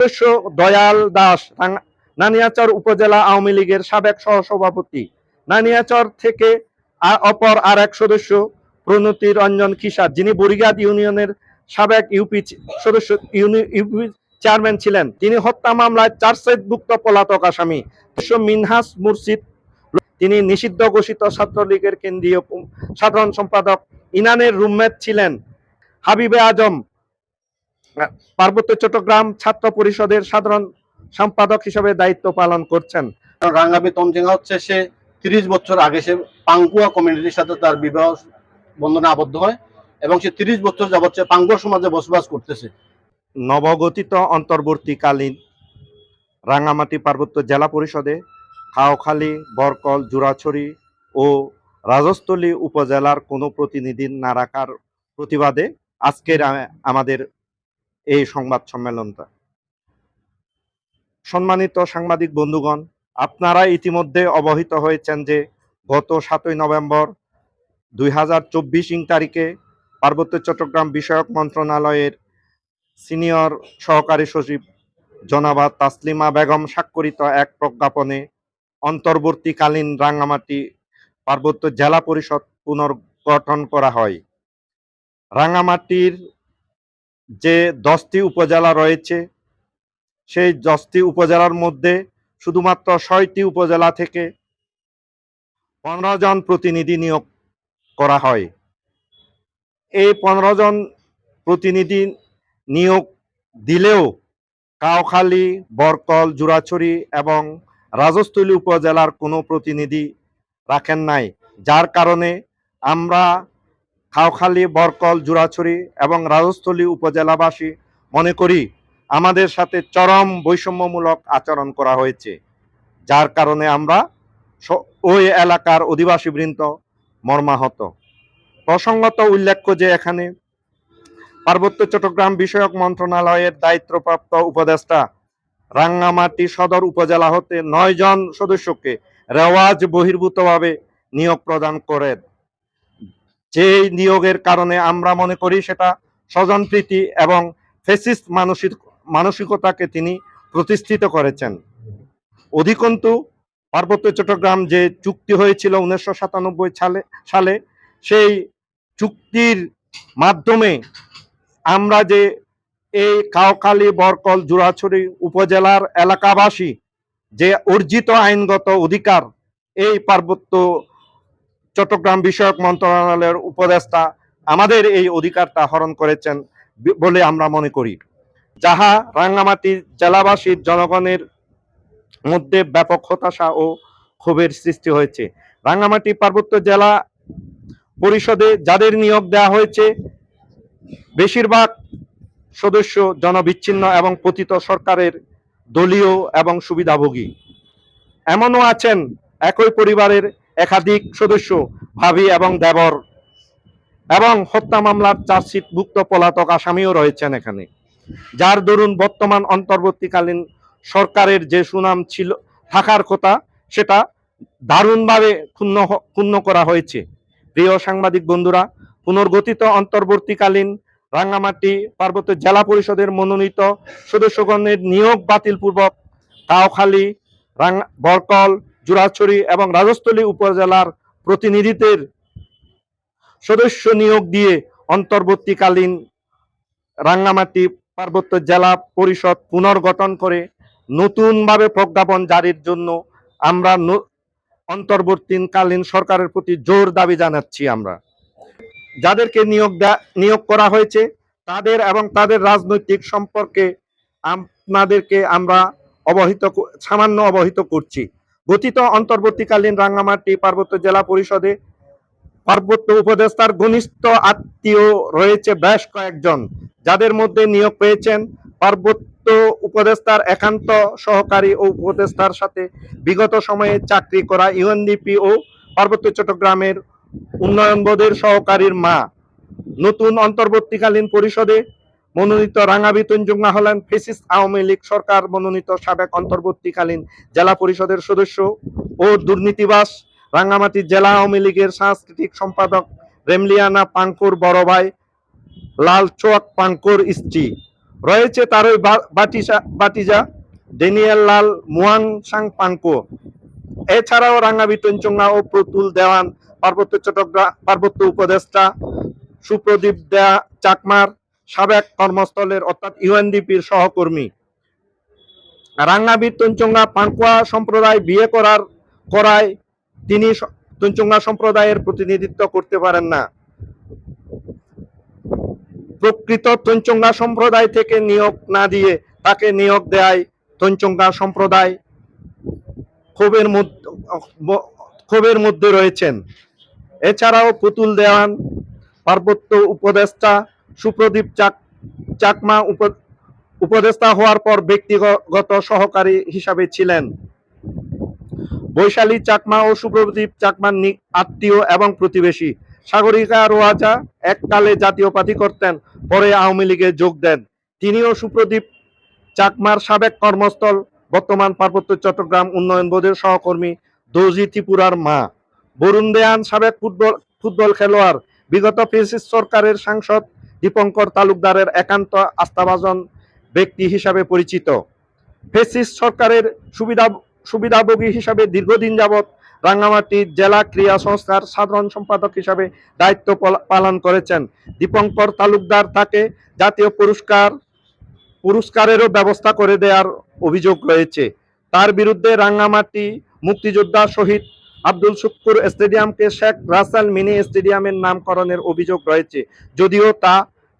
সদস্য দয়াল দাস নানিয়াচর উপজেলা আওয়ামী লীগের সাবেক সহসভাপতি। নানিয়াচর থেকে অপর আর এক সদস্য প্রণতি রঞ্জন কিসার যিনি বরিগাদ ইউনিয়নের সাবেক ইউপি সদস্য ইউপি চেয়ারম্যান ছিলেন। তিনি হত্যা মামলায় চার্জশিটভুক্ত পলাতক আসামি। মিনহাস মুর্শিদ তিনি নিষিদ্ধ ঘোষিত ছাত্রলীগের কেন্দ্রীয় সাধারণ সম্পাদক। ইনানের রুমমেট ছিলেন হাবিবে আজম। পার্বত্য চট্টগ্রাম ছাত্র পরিষদের সাধারণ সম্পাদক হিসেবে দায়িত্ব পালন করছেন। রাঙ্গাবি তমজেঙ্গা হচ্ছে সে তিরিশ বছর আগে সে পাঙ্কুয়া কমিউনিটির সাথে তার বিবাহ বন্ধনে আবদ্ধ হয় এবং সে তিরিশ বছর যাবত সে পাঙ্কুয়া সমাজে বসবাস করতেছে। নবগঠিত অন্তর্বর্তীকালীন রাঙ্গামাটি পার্বত্য জেলা পরিষদে খাওখালী বরকল জুরাছড়ি ও রাজস্থলী উপজেলার কোনো প্রতিনিধি না রাখার প্রতিবাদে আজকের আমাদের এই সংবাদ সম্মেলনটা। সম্মানিত সাংবাদিক বন্ধুগণ, আপনারা ইতিমধ্যে অবহিত হয়েছেন যে গত সাতই নভেম্বর দুই হাজার চব্বিশ ইং তারিখে পার্বত্য চট্টগ্রাম বিষয়ক মন্ত্রণালয়ের সিনিয়র সহকারী সচিব জনাবা তাসলিমা বেগম স্বাক্ষরিত এক প্রজ্ঞাপনে অন্তর্বর্তীকালীন রাঙ্গামাটি পার্বত্য জেলা পরিষদ পুনর্গঠন করা হয়। রাঙ্গামাটির যে দশটি উপজেলা রয়েছে, সেই দশটি উপজেলার মধ্যে শুধুমাত্র ছয়টি উপজেলা থেকে পনেরো জন প্রতিনিধি নিয়োগ করা হয়। এই পনেরো জন প্রতিনিধি নিয়োগ দিলেও কাউখালী বরকল জুরাছড়ি এবং রাজস্থলী উপজেলার কোনো প্রতিনিধি রাখেন নাই, যার কারণে আমরা খাওখালী, বরকল জুরাছড়ি এবং রাজস্থলী উপজেলাবাসী মনে করি আমাদের সাথে চরম বৈষম্যমূলক আচরণ করা হয়েছে, যার কারণে আমরা ওই এলাকার অধিবাসীবৃন্দ মর্মাহত। প্রসঙ্গত উল্লেখ্য যে এখানে পার্বত্য চট্টগ্রাম বিষয়ক মন্ত্রণালয়ের দায়িত্বপ্রাপ্ত উপদেষ্টা রাঙ্গামাটি সদর উপজেলা হতে নয় জন সদস্যকে রেওয়াজ বহির্ভূতভাবে নিয়োগ প্রদান করেন। যে নিয়োগের কারণে আমরা মনে করি সেটা স্বজনপ্রীতি এবং ফেসিস্ট মানসিক, মানসিকতাকে তিনি প্রতিষ্ঠিত করেছেন। অধিকন্তু, পার্বত্য চট্টগ্রাম যে চুক্তি হয়েছিল উনিশশো সাতানব্বই সালে সালে, সেই চুক্তির মাধ্যমে আমরা যে এই কাউখালী বরকল জুরাছড়ি উপজেলার এলাকাবাসী যে অর্জিত আইনগত অধিকার এই পার্বত্য চট্টগ্রাম বিষয়ক মন্ত্রণালয়ের উপদেষ্টা আমাদের এই অধিকারটা হরণ করেছেন বলে আমরা মনে করি। যাহা রাঙ্গামাটির জেলাবাসীর জনগণের মধ্যে ব্যাপক হতাশা ও ক্ষোভের সৃষ্টি হয়েছে। রাঙ্গামাটি পার্বত্য জেলা পরিষদে যাদের নিয়োগ দেওয়া হয়েছে, বেশিরভাগ সদস্য জনবিচ্ছিন্ন এবং পতিত সরকারের দলীয় এবং সুবিধাভোগী। এমনও আছেন একই পরিবারের একাধিক সদস্য, ভাবি এবং দেবর এবং হত্যা মামলার চার্জশিটভুক্ত পলাতক আসামিও রয়েছেন এখানে। যার দরুন বর্তমান অন্তর্বর্তীকালীন সরকারের যে সুনাম ছিল, থাকার কথা সেটা দারুণভাবে ক্ষুণ্ণ ক্ষুণ্ণ করা হয়েছে। প্রিয় সাংবাদিক বন্ধুরা, পুনর্গঠিত অন্তর্বর্তীকালীন রাঙ্গামাটি পার্বত্য জেলা পরিষদের মনোনীত সদস্যগণের নিয়োগ বাতিলপূর্বক কাউখালী রাং বরকল জুরাছড়ি এবং রাজস্থলী উপজেলার প্রতিনিধিদের সদস্য নিয়োগ দিয়ে অন্তর্বর্তীকালীন রাঙ্গামাটি পার্বত্য জেলা পরিষদ পুনর্গঠন করে নতুনভাবে প্রজ্ঞাপন জারির জন্য আমরা অন্তর্বর্তীকালীন সরকারের প্রতি জোর দাবি জানাচ্ছি আমরা। যাদেরকে নিয়োগ নিয়োগ করা হয়েছে, তাদের এবং তাদের রাজনৈতিক সম্পর্কে আপনাদেরকে আমরা অবহিত সামান্য অবহিত করছি। গঠিত অন্তর্বর্তীকালীন রাঙ্গামাটি পার্বত্য জেলা পরিষদে পার্বত্য উপদেষ্টার ঘনিষ্ঠ আত্মীয় রয়েছে বেশ কয়েকজন, যাদের মধ্যে নিয়োগ পেয়েছেন পার্বত্য উপদেষ্টার একান্ত সহকারী ও উপদেষ্টার সাথে বিগত সময়ে চাকরি করা ইউএনডিপি ও পার্বত্য চট্টগ্রামের উন্নয়ন বোর্ডের সহকারীর মা। নতুন অন্তর্বর্তীকালীন পরিষদে মনোনীত রাঙ্গাবি তঞ্জুঙ্গা হলেন ফেসিস আওয়ামী লীগ সরকার মনোনীত সাবেক অন্তর্বর্তীকালীন জেলা পরিষদের সদস্য ও দুর্নীতিবাস রাঙ্গামাটি জেলা আওয়ামী লীগের সাংস্কৃতিক সম্পাদক রেমলিয়ানা পাঙ্কুর বড় ভাই লাল চোয়াক পাঙ্কুর স্ত্রী। রয়েছে তারই বা- বাটিসা, বাটিজা ডেনিয়েল লাল মুয়াং সাং পাঙ্কো এছাড়াও রাঙ্গাবি তঞ্চঙ্গা ও প্রতুল দেওয়ান পার্বত্য চট্টগ্রাম পার্বত্য উপদেষ্টা সুপ্রদীপ দেয়া চাকমার সাবেক কর্মস্থলের, অর্থাৎ ইউএনডিপির সহকর্মী। রাঙ্গাবি তঞ্চঙ্গা পাঙ্কুয়া সম্প্রদায় বিয়ে করার করায় তিনি তঞ্চঙ্গা সম্প্রদায়ের প্রতিনিধিত্ব করতে পারেন না। প্রকৃত তঞ্চঙ্গা সম্প্রদায় থেকে নিয়োগ না দিয়ে তাকে নিয়োগ দেয় তঞ্চঙ্গা সম্প্রদায় ক্ষোভের মধ্যে ক্ষোভের মধ্যে রয়েছেন। এছাড়াও পুতুল দেওয়ান, পার্বত্য উপদেষ্টা সুপ্রদীপ চাক চাকমা উপদেষ্টা হওয়ার পর ব্যক্তিগত সহকারী হিসাবে ছিলেন। বৈশালী চাকমা ও সুপ্রদীপ চাকমার আত্মীয় এবং প্রতিবেশী। সাগরিকা রোয়াজা এককালে জাতীয় পার্টি করতেন, পরে আওয়ামী লীগে যোগ দেন। তিনিও সুপ্রদীপ চাকমার সাবেক কর্মস্থল, বর্তমান পার্বত্য চট্টগ্রাম উন্নয়ন বোর্ডের সহকর্মী দৌজি ত্রিপুরার মা। বরুণ দেয়ান সাবেক ফুটবল ফুটবল খেলোয়াড়, বিগত ফেসিস সরকারের সাংসদ দীপঙ্কর তালুকদারের একান্ত আস্থাভাজন ব্যক্তি হিসাবে পরিচিত। ফেসিস সরকারের সুবিধা, সুবিধাভোগী হিসাবে দীর্ঘদিন যাবৎ রাঙ্গামাটি জেলা ক্রীড়া সংস্থার সাধারণ সম্পাদক হিসাবে দায়িত্ব পলা- পালন করেছেন। দীপঙ্কর তালুকদার তাকে জাতীয় পুরস্কার, পুরস্কারেরও ব্যবস্থা করে দেওয়ার অভিযোগ রয়েছে। তার বিরুদ্ধে রাঙ্গামাটি মুক্তিযোদ্ধা শহীদ আব্দুল শুক্কুর স্টেডিয়ামকে শেখ রাসাল মিনি স্টেডিয়ামের নামকরণের অভিযোগ রয়েছে। যদিও তা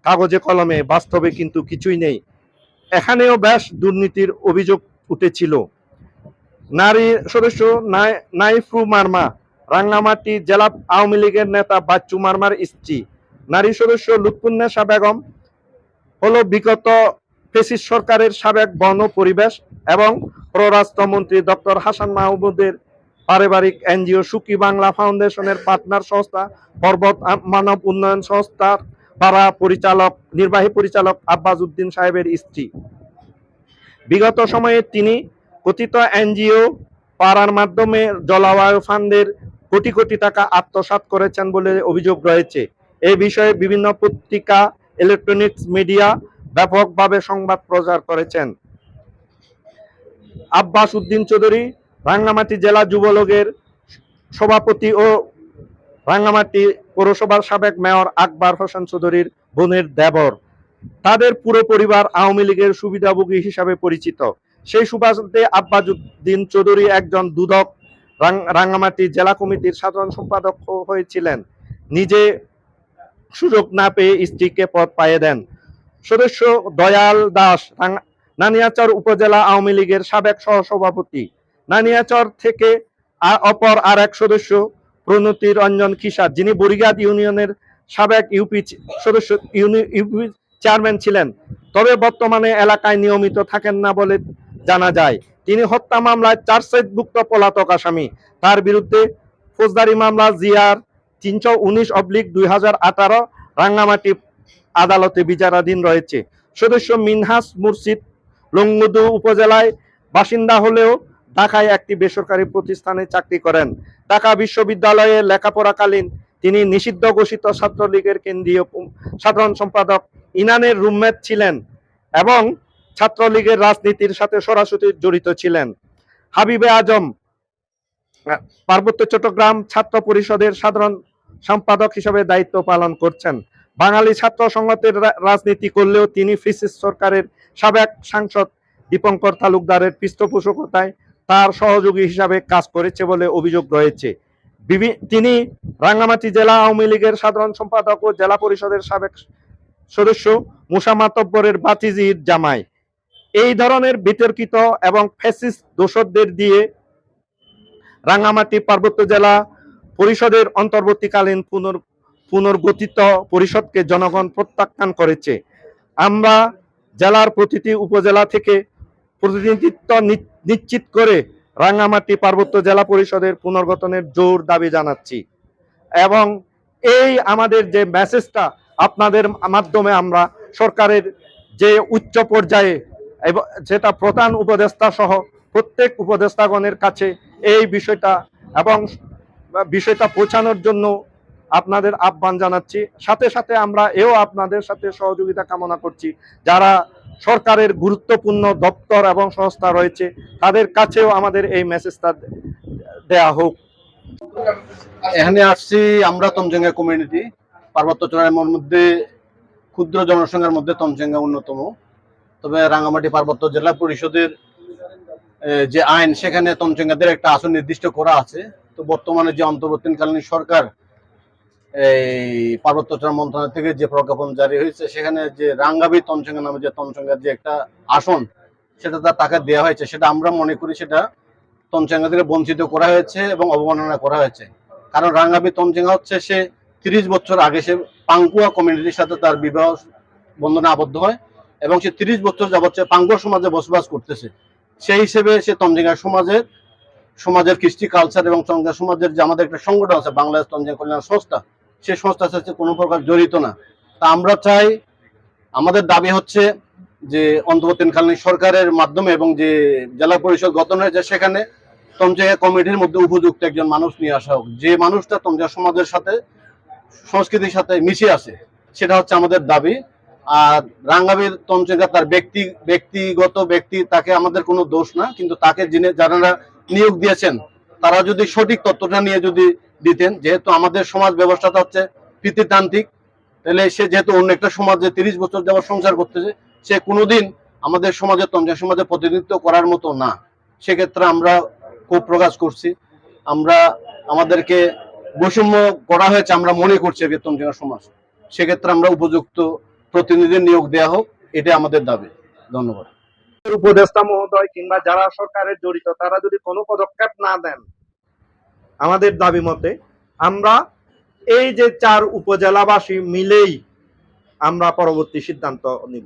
কাগজে কলমে, বাস্তবে কিন্তু কিছুই নেই। এখানেও বেশ দুর্নীতির অভিযোগ উঠেছিল। নারী সদস্য নাইফু মার্মা, রাঙ্গামাটি জেলা আওয়ামী লীগের নেতা বাচ্চু মার্মার স্ত্রী। নারী সদস্য লুৎফুন্নেসা বেগম হল বিগত ফেসিস সরকারের সাবেক বন পরিবেশ এবং পররাষ্ট্রমন্ত্রী ডক্টর হাসান মাহমুদের পারিবারিক এনজিও সুকি বাংলা ফাউন্ডেশনের পার্টনার সংস্থা, পর্বত মানব উন্নয়ন সংস্থার পাড়া পরিচালক, নির্বাহী পরিচালক আব্বাস উদ্দিন সাহেবের স্ত্রী। বিগত সময়ে তিনি কথিত এনজিও পাড়ার মাধ্যমে জলবায়ু ফান্ডের কোটি কোটি টাকা আত্মসাৎ করেছেন বলে অভিযোগ রয়েছে। এই বিষয়ে বিভিন্ন পত্রিকা, ইলেকট্রনিক্স মিডিয়া ব্যাপকভাবে সংবাদ প্রচার করেছেন। আব্বাস উদ্দিন চৌধুরী রাঙ্গামাটি জেলা যুবলীগের সভাপতি ও রাঙ্গামাটি পৌরসভার সাবেক মেয়র আকবর হোসেন চৌধুরীর বোনের দেবর। তাদের পুরো পরিবার আওয়ামী লীগের সুবিধাভোগী হিসাবে পরিচিত। সেই সুবাদে আব্বাস উদ্দিন চৌধুরী একজন দুদক রাঙ্গামাটি জেলা কমিটির সাধারণ সম্পাদক হয়েছিলেন। নিজে সুযোগ না পেয়ে স্ত্রীকে পদ পাইয়ে দেন। সদস্য দয়াল দাস নানিয়াচর উপজেলা আওয়ামী লীগের সাবেক সহসভাপতি। নানিয়াচর থেকে অপর আর এক সদস্য প্রণতি রঞ্জন কিসার যিনি বরিগাদ ইউনিয়নের সাবেক ইউপি সদস্য ইউপি চেয়ারম্যান ছিলেন। তবে বর্তমানে এলাকায় নিয়মিত থাকেন না বলে জানা যায়। তিনি হত্যা মামলায় চার্জশিটভুক্ত পলাতক আসামি। তার বিরুদ্ধে ফৌজদারি মামলা জিআর তিনশো উনিশ অবলিক দুই হাজার আঠারো রাঙ্গামাটি আদালতে বিচারাধীন রয়েছে। সদস্য মিনহাস মুর্শিদ লংমুদু উপজেলায় বাসিন্দা হলেও ঢাকায় একটি বেসরকারি প্রতিষ্ঠানে চাকরি করেন। ঢাকা বিশ্ববিদ্যালয়ে লেখাপড়াকালীন তিনি নিষিদ্ধ ঘোষিত ছাত্রলীগের কেন্দ্রীয় সাধারণ সম্পাদক ইনানের রুমমেট ছিলেন এবং ছাত্রলীগের রাজনীতির সাথে সরাসরি জড়িত ছিলেন। হাবিবে আজম পার্বত্য চট্টগ্রাম ছাত্র পরিষদের সাধারণ সম্পাদক হিসেবে দায়িত্ব পালন করছেন। বাঙালি ছাত্র সংহতের রাজনীতি করলেও তিনি ফিসিস সরকারের সাবেক সাংসদ দীপঙ্কর তালুকদারের পৃষ্ঠপোষকতায় তার সহযোগী হিসাবে কাজ করেছে বলে অভিযোগ রয়েছে। তিনি রাঙ্গামাটি জেলা আওয়ামী লীগের সাধারণ সম্পাদক ও জেলা পরিষদের সাবেক সদস্য মুসা মাতব্বরের বাতিজির জামাই। এই ধরনের বিতর্কিত এবং ফ্যাসিস দোষরদের দিয়ে রাঙ্গামাটি পার্বত্য জেলা পরিষদের অন্তর্বর্তীকালীন পুনর, পুনর্গঠিত পরিষদকে জনগণ প্রত্যাখ্যান করেছে। আমরা জেলার প্রতিটি উপজেলা থেকে প্রতিনিধিত্ব নিশ্চিত করে রাঙ্গামাটি পার্বত্য জেলা পরিষদের পুনর্গঠনের জোর দাবি জানাচ্ছি। এবং এই আমাদের যে মেসেজটা আপনাদের মাধ্যমে আমরা সরকারের যে উচ্চ পর্যায়ে এবং যেটা প্রধান উপদেষ্টা সহ প্রত্যেক উপদেষ্টাগণের কাছে এই বিষয়টা এবং বিষয়টা পৌঁছানোর জন্য আপনাদের আহ্বান জানাচ্ছি। সাথে সাথে আমরা এও আপনাদের সাথে সহযোগিতা কামনা করছি। যারা সরকারের গুরুত্বপূর্ণ দপ্তর এবং সংস্থা রয়েছে, তাদের কাছেও আমাদের এই মেসেজটা দেয়া হোক। এখানে আসছি আমরা তমজেঙ্গা কমিউনিটি পার্বত্য চট্টগ্রামের মধ্যে, ক্ষুদ্র জনসংখ্যার মধ্যে তমজেঙ্গা অন্যতম। তবে রাঙ্গামাটি পার্বত্য জেলা পরিষদের যে আইন, সেখানে তমজেঙ্গাদের একটা আসন নির্দিষ্ট করা আছে। তো বর্তমানে যে অন্তর্বর্তীকালীন সরকার এই পার্বত্য চট্টগ্রাম মন্ত্রণালয় থেকে যে প্রজ্ঞাপন জারি হয়েছে, সেখানে যে রাঙ্গাবি তমজেঙ্গা নামে যে তমজেঙ্গার যে একটা আসন, সেটা তার টাকা দেওয়া হয়েছে। সেটা আমরা মনে করি সেটা তমচেঙ্গা থেকে বঞ্চিত করা হয়েছে এবং অবমাননা করা হয়েছে। কারণ রাঙ্গাবি তমচেঙ্গা হচ্ছে সে তিরিশ বছর আগে সে পাঙ্কুয়া কমিউনিটির সাথে তার বিবাহ বন্ধনে আবদ্ধ হয় এবং সে তিরিশ বছর যাবৎ সে পাঙ্কুয়া সমাজে বসবাস করতেছে। সেই হিসেবে সে তমজেঙ্গা সমাজের সমাজের কৃষ্টি কালচার এবং তমজেঙ্গা সমাজের যে আমাদের একটা সংগঠন আছে, বাংলাদেশ তমজেঙ্গা কল্যাণ সংস্থা সেই সংস্থার সাথে কোনো প্রকার জড়িত না। তা আমরা চাই, আমাদের দাবি হচ্ছে যে অন্তর্বর্তীকালীন সরকারের মাধ্যমে এবং যে জেলা পরিষদ গঠন হয়েছে সেখানে তমজেগা কমিটির মধ্যে উপযুক্ত একজন মানুষ নিয়ে আসা হোক। যে মানুষটা তমজা সমাজের সাথে, সংস্কৃতির সাথে মিশে আছে, সেটা হচ্ছে আমাদের দাবি। আর রাঙ্গাবির তমচেগা তার ব্যক্তি, ব্যক্তিগত ব্যক্তি, তাকে আমাদের কোনো দোষ না, কিন্তু তাকে যিনি যারা নিয়োগ দিয়েছেন, তারা যদি সঠিক তথ্যটা নিয়ে যদি দিতেন, যেহেতু আমাদের সমাজ ব্যবস্থাটা হচ্ছে পিতৃতান্ত্রিক তাহলে সে যেহেতু অন্য একটা সমাজে তিরিশ বছর যাওয়ার সংসার করতেছে, সে কোনোদিন আমাদের সমাজে তমজা সমাজে প্রতিনিধিত্ব করার মতো না। সেক্ষেত্রে আমরা ক্ষোভ প্রকাশ করছি। আমরা, আমাদেরকে বৈষম্য করা হয়েছে আমরা মনে করছি জেলা সমাজ। সেক্ষেত্রে আমরা উপযুক্ত প্রতিনিধি নিয়োগ দেওয়া হোক এটা আমাদের দাবি। ধন্যবাদ। উপদেষ্টা মহোদয় কিংবা যারা সরকারের জড়িত, তারা যদি কোনো পদক্ষেপ না দেন আমাদের দাবি মতে আমরা এই যে চার উপজেলাবাসী মিলেই আমরা পরবর্তী সিদ্ধান্ত নিব।